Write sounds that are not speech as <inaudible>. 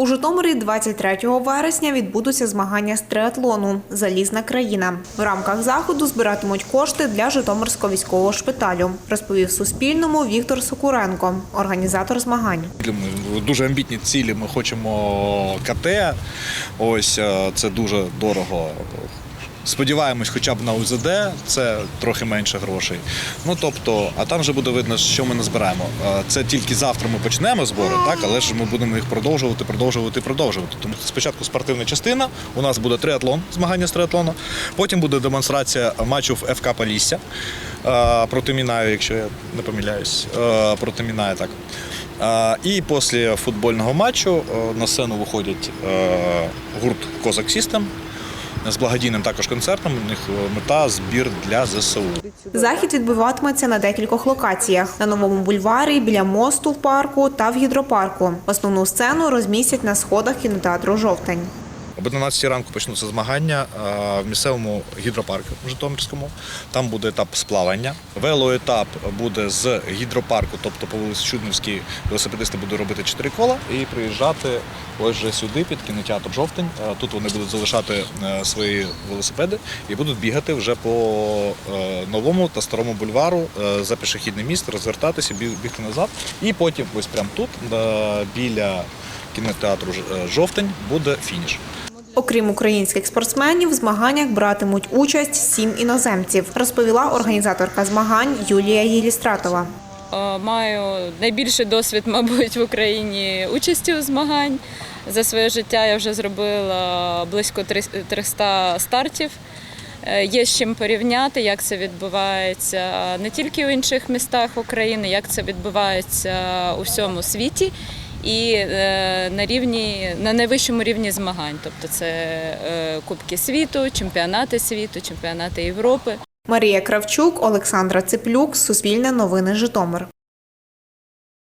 У Житомирі 23 вересня відбудуться змагання з триатлону Залізна країна. В рамках заходу збиратимуть кошти для Житомирського військового шпиталю, розповів Суспільному Віктор Сокуренко, організатор змагань. Дуже амбітні цілі. Ми хочемо КТ. Ось е, це дуже дорого. Сподіваємось, хоча б на УЗД, це трохи менше грошей. Ну тобто, а там вже буде видно, що ми назбираємо. Е, Це тільки завтра ми почнемо збори, так але ж ми будемо їх продовжувати, продовжувати, продовжувати. Тому спочатку спортивна частина. У нас буде триатлон, змагання з триатлону. Потім буде демонстрація матчу в ФК Полісся е, проти Мінаю, якщо я не помиляюсь, е, проти Мінаю, так. І після футбольного матчу на сцену виходять гурт Козак Сістем з благодійним також концертом. У них е, мета збір для ЗСУ. Захід відбуватиметься на декількох локаціях: на новому бульварі, біля мосту в парку та в гідропарку. Основну сцену розмістять на сходах кінотеатру Жовтень. Об 11 ранку почнуться змагання е, в місцевому гідропарку в Житомирському. Там буде етап сплавання. Велоетап буде з гідропарку, тобто по вулиці Чуднівській велосипедисти будуть робити 4 кола і приїжджати ось же сюди під кінотеатр Жовтень. Е, Тут вони будуть залишати е, свої велосипеди і будуть бігати вже по новому та старому бульвару за пішохідний міст, розвертатися, бігти назад. І потім ось прямо тут, біля кінотеатру е, Жовтень, буде фініш. Окрім українських спортсменів, в змаганнях братимуть участь сім іноземців, розповіла організаторка змагань Юлія Єлістратова. Е, Маю найбільший досвід, <laughs> мабуть, в Україні участі у змагань. За своє життя я вже зробила близько 300 стартів. Е, Є з чим порівняти, як це відбувається не тільки у інших містах України, як це відбувається у всьому світі і е, на рівні на найвищому рівні змагань. Тобто це е, Кубки світу, чемпіонати світу, чемпіонати Європи. Марія Кравчук, Олександра Циплюк, Суспільне новини Житомир.